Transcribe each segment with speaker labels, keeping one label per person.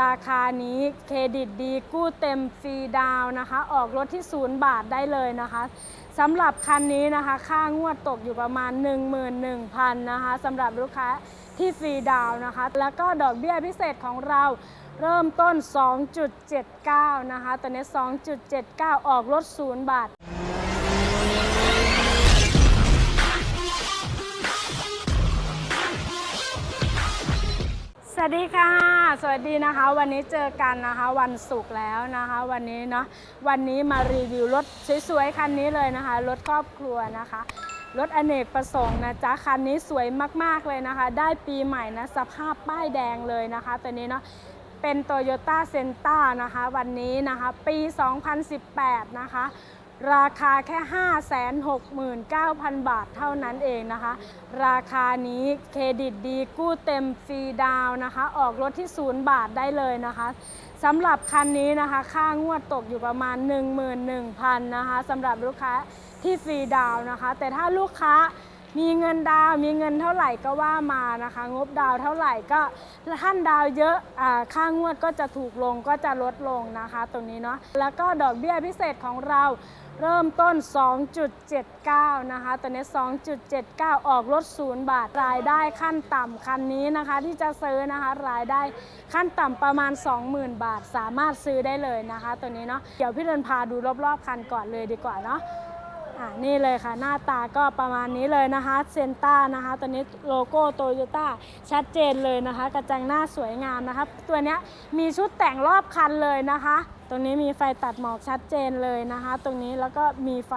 Speaker 1: ราคานี้เครดิตดีกู้เต็มฟรีดาวนะคะ ออกรถที่ศูนย์บาทได้เลยนะคะสำหรับคันนี้นะคะ ค่างวดตกอยู่ประมาณ 11,000นะคะสำหรับลูกค้าที่ฟรีดาวนะคะ แล้วก็ดอกเบี้ยพิเศษของเราเริ่มต้น 2.79 นะคะ ตอนนี้ 2.79 ออกรถศูนย์บาท สวัสดีค่ะ สวัสดีนะคะ วันนี้เจอกันนะคะวันศุกร์แล้วนะคะ วันนี้เนาะวันนี้มารีวิวรถสวยๆคันนี้เลยนะคะรถครอบครัวนะคะรถอเนกประสงค์นะจ๊ะคันนี้สวยมากๆเลยนะคะ ได้ปีใหม่นะสภาพป้ายแดงเลยนะคะตัวนี้เนาะเป็น Toyota c e n t a นะคะ วันนี้นะคะ ปี 2018 นะคะ ราคาแค่ 569,000 บาทเท่านั้นเองนะคะ ราคานี้เครดิตดีกู้เต็มฟรีดาวนะคะ ออกรถที่ศูนย์บาทได้เลยนะคะสำหรับคันนี้นะคะ ค่างวดตกอยู่ประมาณ 11,000นะคะสำหรับลูกค้าที่ฟรีดาวนะคะ แต่ถ้าลูกค้า มีเงินดาวมีเงินเท่าไหร่ก็ว่ามานะคะ งบดาวเท่าไหร่ก็ท่านดาวเยอะอ่าค่างวดก็จะถูกลงก็จะลดลงนะคะ ตรงนี้เนาะแล้วก็ดอกเบี้ยพิเศษของเราเริ่มต้น 2.79 นะคะ ตอนนี้ 2.79 ออกรถศูนย์บาท รายได้ขั้นต่ำคันนี้นะคะที่จะซื้อนะคะ รายได้ขั้นต่ำประมาณ 20,000 บาท สามารถซื้อได้เลยนะคะ ตัวนี้เนาะ เดี๋ยวพี่เดินพาดูรอบๆคันก่อนเลยดีกว่าเนาะ อะนี่เลยค่ะหน้าตาก็ประมาณนี้เลยนะคะเซนต้านะคะตัวนี้โลโก้โตโยต้าชัดเจนเลยนะคะ กระจังหน้าสวยงามนะคะ ตัวนี้มีชุดแต่งรอบคันเลยนะคะ รงนี้มีไฟตัดหมอกชัดเจนเลยนะคะ ตรงนี้แล้วก็มีไฟ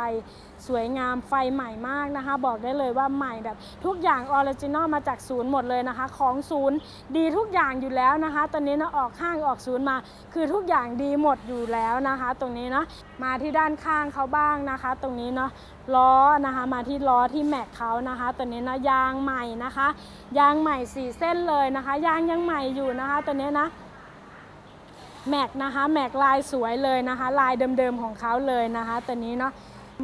Speaker 1: สวยงามไฟใหม่มากนะคะ บอกได้เลยว่าใหม่แบบทุกอย่างออริจินอลมาจากศูนย์หมดเลยนะคะ ของศูนย์ดีทุกอย่างอยู่แล้วนะคะ ตอนนี้นะออกห้างออกศูนย์มา คือทุกอย่างดีหมดอยู่แล้วนะคะ ตรงนี้เนาะมาที่ด้านข้างเขาบ้างนะคะ ตรงนี้เนาะล้อนะคะ มาที่ล้อที่แม็กเขานะคะ ตัวนี้นะยางใหม่นะคะ ยางใหม่สี่เส้นเลยนะคะ ยางยังใหม่อยู่นะคะ ตัวนี้นะ แม็กนะคะแม็กลายสวยเลยนะคะ ลายเดิมๆของเขาเลยนะคะตัวนี้เนาะ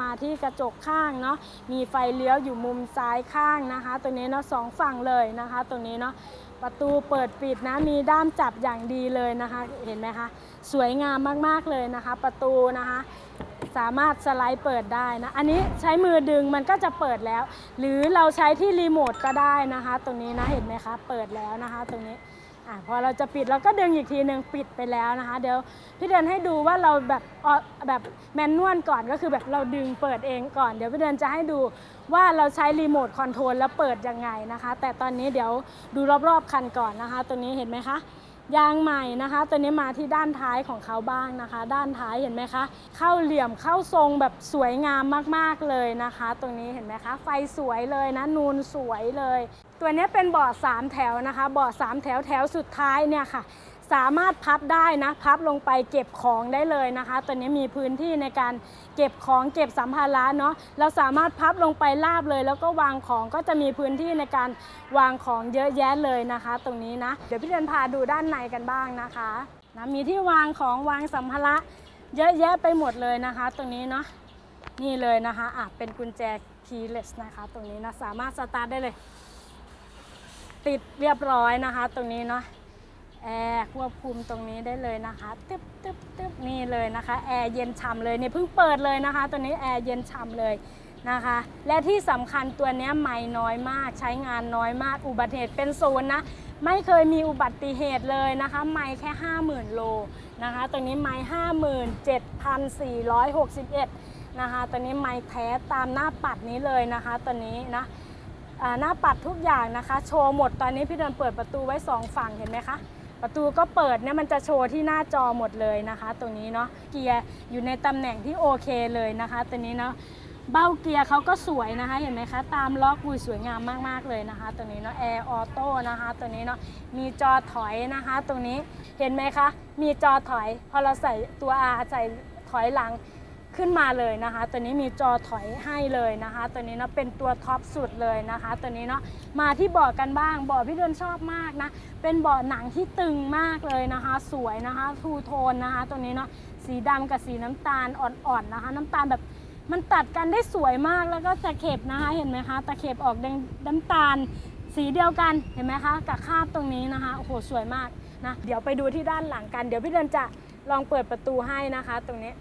Speaker 1: มาที่กระจกข้างเนาะมีไฟเลี้ยวอยู่มุมซ้ายข้างนะคะ ตัวนี้เนาะสองฝั่งเลยนะคะตรงนี้เนาะประตูเปิดปิดนะมีด้ามจับอย่างดีเลยนะคะ เห็นไหมคะ สวยงามมากๆเลยนะคะ ประตูนะคะสามารถสไลด์เปิดได้นะ อันนี้ใช้มือดึงมันก็จะเปิดแล้ว หรือเราใช้ที่รีโมทก็ได้นะคะ ตรงนี้นะ เห็นไหมคะ เปิดแล้วนะคะ ตรงนี้ อะพอเราจะปิดเราก็ดึงอีกทีหนึ่งปิดไปแล้วนะคะ เดี๋ยวพี่เดือนให้ดูว่าเราแบบออแบบแมนนวลก่อนก็คือแบบเราดึงเปิดเองก่อน เดี๋ยวพี่เดือนจะให้ดูว่าเราใช้รีโมทคอนโทรลแล้วเปิดยังไงนะคะ แต่ตอนนี้เดี๋ยวดูรอบๆคันก่อนนะคะ ตัวนี้เห็นไหมคะ ยางใหม่นะคะ ตัวนี้มาที่ด้านท้ายของเขาบ้างนะคะ ด้านท้ายเห็นไหมคะ เข้าเหลี่ยมเข้าทรงแบบสวยงามมากๆเลยนะคะ ตรงนี้เห็นไหมคะ ไฟสวยเลยนะ นูนสวยเลย ตัวนี้เป็นเบาะสามแถวนะคะ เบาะสามแถวแถวสุดท้ายเนี่ยค่ะ สามารถพับได้นะ พับลงไปเก็บของได้เลยนะคะ ตัวนี้มีพื้นที่ในการเก็บของเก็บสัมภาระเนาะเราสามารถพับลงไปราบเลย แล้วก็วางของก็จะมีพื้นที่ในการวางของเยอะแยะเลยนะคะ ตรงนี้นะเดี๋ยวพี่เดินพาดูด้านในกันบ้างนะคะนะมีที่วางของวางสัมภาระเยอะแยะไปหมดเลยนะคะ ตรงนี้เนาะนี่เลยนะคะอะเป็นกุญแจ keyless นะคะ ตรงนี้นะสามารถสตาร์ทได้เลย ติดเรียบร้อยนะคะ ตรงนี้เนาะ แอร์ควบคุมตรงนี้ได้เลยนะคะตึ๊บตึ๊บตึ๊บนี่เลยนะคะแอร์เย็นฉ่ำเลยเนี่ยเพิ่งเปิดเลยนะคะ ตัวนี้แอร์เย็นฉ่ำเลยนะคะ และที่สำคัญตัวนี้ไม่น้อยมากใช้งานน้อยมากอุบัติเหตุเป็นศูนย์นะไม่เคยมีอุบัติเหตุเลยนะคะ ไม่แค่ 50,000 โลนะคะตัวนี้ไม่57,461 นะคะ ตัวนี้ไม่แท้ตามหน้าปัดนี้เลยนะคะตัวนี้นะหน้าปัดทุกอย่างนะคะ โชว์หมดตอนนี้พี่เดินเปิดประตูไว้สองฝั่งเห็นไหมคะ ประตูก็เปิดเนี่ยมันจะโชว์ที่หน้าจอหมดเลยนะคะ ตรงนี้เนาะเกียร์อยู่ในตำแหน่งที่โอเคเลยนะคะ ตัวนี้เนาะเบ้าเกียร์เขาก็สวยนะคะ เห็นไหมคะ ตามล็อกวุยสวยงามมาก ๆ เลยนะคะ ตัวนี้เนาะแอร์ออโต้นะคะตัวนี้เนาะมีจอถอยนะคะ ตรงนี้เห็นไหมคะ มีจอถอย พอเราใส่ตัว R ใส่ถอยหลัง ขึ้นมาเลยนะคะ ตัวนี้มีจอถอยให้เลยนะคะ ตัวนี้เนาะเป็นตัวท็อปสุดเลยนะคะ ตัวนี้เนาะมาที่เบาะกันบ้างเบาะพี่เดินชอบมากนะ เป็นเบาะหนังที่ตึงมากเลยนะคะ สวยนะคะทูโทนนะคะ ตัวนี้เนาะสีดำกับสีน้ำตาลอ่อนๆนะคะ น้ำตาลแบบมันตัดกันได้สวยมากแล้วก็ตะเข็บนะคะเห็นไหมคะตะเข็บออกแดงน้ำตาล สีเดียวกันเห็นไหมคะกับคาบตรงนี้นะคะโอ้โหสวยมากนะเดี๋ยวไปดูที่ด้านหลังกัน เดี๋ยวพี่เดินจะลองเปิดประตูให้นะคะ ตรงนี้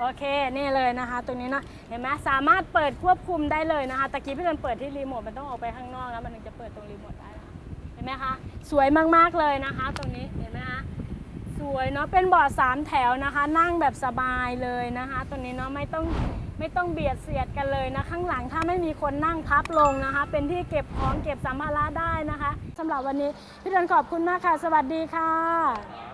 Speaker 1: โอเค นี่เลยนะคะ ตรงนี้เนาะเห็นไหมสามารถเปิดควบคุมได้เลยนะคะตะกี้พี่เดินเปิดที่รีโมทมันต้องออกไปข้างนอกแล้วมันถึงจะเปิดตรงรีโมทได้นะะเห็นไหมคะสวยมากๆเลยนะคะ ตรงนี้เห็นไหมคะสวยเนาะเป็นเบาะสามแถวนะคะ นั่งแบบสบายเลยนะคะตรงนี้เนาะไม่ต้องไม่ต้องเบียดเสียดกันเลยนะข้างหลังถ้าไม่มีคนนั่งพับลงนะคะ เป็นที่เก็บของเก็บสัมภาระได้นะคะสำหรับวันนี้พี่เดินขอบคุณมากค่ะ สวัสดีค่ะ